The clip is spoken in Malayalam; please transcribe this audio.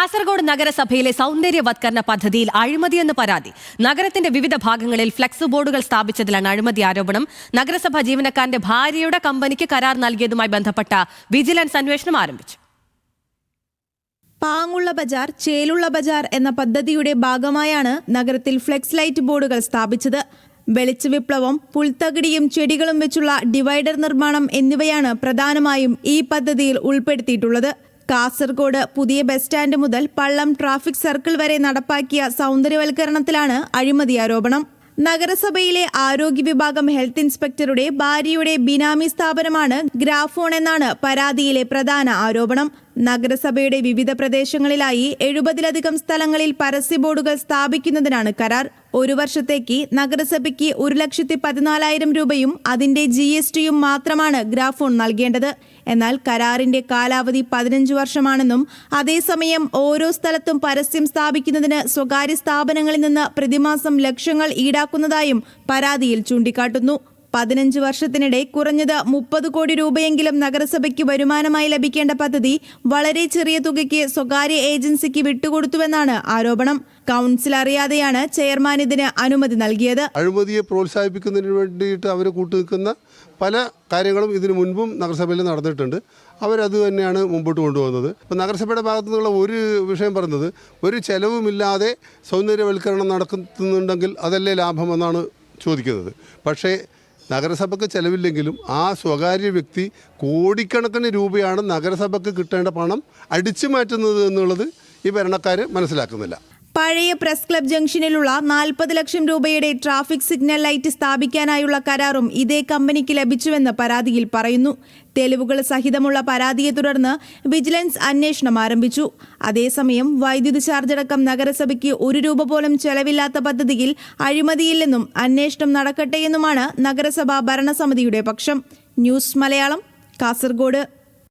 കാസർഗോഡ് നഗരസഭയിലെ സൗന്ദര്യവത്കരണ പദ്ധതിയിൽ അഴിമതിയെന്ന് പരാതി. നഗരത്തിന്റെ വിവിധ ഭാഗങ്ങളിൽ ഫ്ലെക്സ് ബോർഡുകൾ സ്ഥാപിച്ചതിലാണ് അഴിമതി ആരോപണം. നഗരസഭാ ജീവനക്കാരന്റെ ഭാര്യയുടെ കമ്പനിക്ക് കരാർ നൽകിയതുമായി ബന്ധപ്പെട്ട വിജിലൻസ് അന്വേഷണം ആരംഭിച്ചു. പാങ്ങുള്ള ബജാർ ചേലുള്ള ബജാർ എന്ന പദ്ധതിയുടെ ഭാഗമായാണ് നഗരത്തിൽ ഫ്ലെക്സ് ലൈറ്റ് ബോർഡുകൾ സ്ഥാപിച്ചത്. വെളിച്ച വിപ്ലവം പുൽത്തകിടിയും ചെടികളും വെച്ചുള്ള ഡിവൈഡർ നിർമ്മാണം എന്നിവയാണ് പ്രധാനമായും ഈ പദ്ധതിയിൽ ഉൾപ്പെടുത്തിയിട്ടുള്ളത്. കാസർഗോഡ് പുതിയ ബസ് സ്റ്റാൻഡ് മുതൽ പള്ളം ട്രാഫിക് സർക്കിൾ വരെ നടപ്പാക്കിയ സൗന്ദര്യവൽക്കരണത്തിലാണ് അഴിമതി ആരോപണം. നഗരസഭയിലെ ആരോഗ്യ വിഭാഗം ഹെൽത്ത് ഇൻസ്പെക്ടറുടെ ഭാര്യയുടെ ബിനാമി സ്ഥാപനമാണ് ഗ്രാഫോൺ എന്നാണ് പരാതിയിലെ പ്രധാന ആരോപണം. നഗരസഭയുടെ വിവിധ പ്രദേശങ്ങളിലായി എഴുപതിലധികം സ്ഥലങ്ങളിൽ പരസ്യ ബോർഡുകൾ സ്ഥാപിക്കുന്നതിനാണ് കരാർ. ഒരു വർഷത്തേക്ക് നഗരസഭയ്ക്ക് ഒരു ലക്ഷത്തി പതിനാലായിരം രൂപയും അതിന്റെ ജി എസ് ടിയും മാത്രമാണ് ഗ്രാഫോൺ നൽകേണ്ടത്. എന്നാൽ കരാറിന്റെ കാലാവധി പതിനഞ്ച് വർഷമാണെന്നും അതേസമയം ഓരോ സ്ഥലത്തും പരസ്യം സ്ഥാപിക്കുന്നതിന് സ്വകാര്യ സ്ഥാപനങ്ങളിൽ നിന്ന് പ്രതിമാസം ലക്ഷങ്ങൾ ഈടാക്കുന്നതായും പരാതിയിൽ ചൂണ്ടിക്കാട്ടുന്നു. പതിനഞ്ച് വർഷത്തിനിടെ കുറഞ്ഞത് മുപ്പത് കോടി രൂപയെങ്കിലും നഗരസഭയ്ക്ക് വരുമാനമായി ലഭിക്കേണ്ട പദ്ധതി വളരെ ചെറിയ തുകയ്ക്ക് സ്വകാര്യ ഏജൻസിക്ക് വിട്ടുകൊടുത്തുവെന്നാണ് ആരോപണം. കൗൺസിൽ അറിയാതെയാണ് ചെയർമാൻ ഇതിന് അനുമതി നൽകിയത്. അഴിമതിയെ പ്രോത്സാഹിപ്പിക്കുന്നതിന് വേണ്ടിയിട്ട് അവർ കൂട്ടുനിൽക്കുന്ന പല കാര്യങ്ങളും ഇതിനു മുൻപും നഗരസഭയിൽ നടന്നിട്ടുണ്ട്. അവരത് തന്നെയാണ് മുമ്പോട്ട് കൊണ്ടുപോകുന്നത്. ഇപ്പോൾ നഗരസഭയുടെ ഭാഗത്തു നിന്നുള്ള ഒരു വിഷയം പറയുന്നത് ഒരു ചെലവുമില്ലാതെ സൗന്ദര്യവൽക്കരണം നടക്കുന്നുണ്ടെങ്കിൽ അതല്ലേ ലാഭമെന്നാണ് ചോദിക്കുന്നത്. പക്ഷേ നഗരസഭയ്ക്ക് ചിലവില്ലെങ്കിലും ആ സ്വകാര്യ വ്യക്തി കോടിക്കണക്കിന് രൂപയാണ് നഗരസഭയ്ക്ക് കിട്ടേണ്ട പണം അടിച്ചു മാറ്റുന്നത് എന്നുള്ളത് ഈ ഭരണക്കാർ മനസ്സിലാക്കുന്നില്ല. പഴയ പ്രസ് ക്ലബ് ജംഗ്ഷനിലുള്ള നാൽപ്പത് ലക്ഷം രൂപയുടെ ട്രാഫിക് സിഗ്നൽ ലൈറ്റ് സ്ഥാപിക്കാനായുള്ള കരാറും ഇതേ കമ്പനിക്ക് ലഭിച്ചുവെന്ന് പരാതിയിൽ പറയുന്നു. തെളിവുകൾ സഹിതമുള്ള പരാതിയെ തുടർന്ന് വിജിലൻസ് അന്വേഷണം ആരംഭിച്ചു. അതേസമയം വൈദ്യുതി ചാർജടക്കം നഗരസഭയ്ക്ക് ഒരു രൂപ പോലും ചെലവില്ലാത്ത പദ്ധതിയിൽ അഴിമതിയില്ലെന്നും അന്വേഷണം നടക്കട്ടെയെന്നുമാണ് നഗരസഭാ ഭരണസമിതിയുടെ പക്ഷം. ന്യൂസ് മലയാളം കാസർഗോഡ്.